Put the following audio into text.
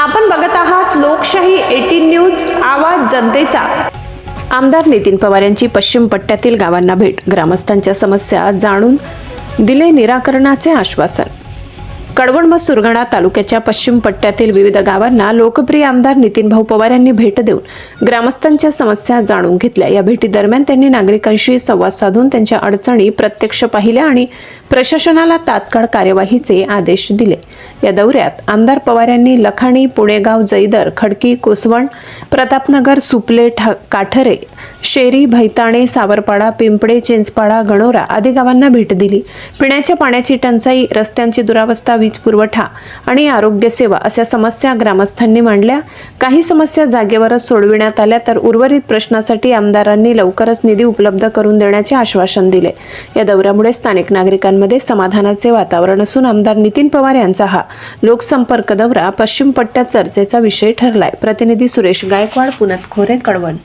आपण बघत आहात लोकशाही एटीन न्यूज आवाज जनतेचा. आमदार नितीन पवार यांची पश्चिम पट्ट्यातील गावांना भेट. ग्रामस्थांच्या समस्या जाणून दिले निराकरणाचे आश्वासन. कडवण व सुरगाणा तालुक्याच्या पश्चिम पट्ट्यातील विविध गावांना लोकप्रिय आमदार नितीन भाऊ पवार यांनी भेट देऊन ग्रामस्थांच्या समस्या जाणून घेतल्या. या भेटीदरम्यान त्यांनी नागरिकांशी संवाद साधून त्यांच्या अडचणी प्रत्यक्ष पाहिल्या आणि प्रशासनाला तात्काळ कार्यवाहीचे आदेश दिले. या दौऱ्यात आमदार पवार यांनी लखाणी पुणेगाव जैदर खडकी कोसवण प्रतापनगर सुपले ठा काठरे शेरी भैताणे सावरपाडा पिंपडे चिंचपाडा गणोरा आदी गावांना भेट दिली. पिण्याच्या पाण्याची टंचाई रस्त्यांची दुरावस्था वीज पुरवठा आणि आरोग्य सेवा अशा समस्या ग्रामस्थांनी मांडल्या. काही समस्या जागेवरच सोडविण्यात आल्या तर उर्वरित प्रश्नासाठी आमदारांनी लवकरच निधी उपलब्ध करून देण्याचे आश्वासन दिले. या दौऱ्यामुळे स्थानिक नागरिकांमध्ये समाधानाचे वातावरण असून आमदार नितीन पवार यांचा हा लोकसंपर्क दौरा पश्चिम पट्ट्यात चर्चेचा विषय ठरलाय. प्रतिनिधी सुरेश गायकवाड पुनत खोरे कडवण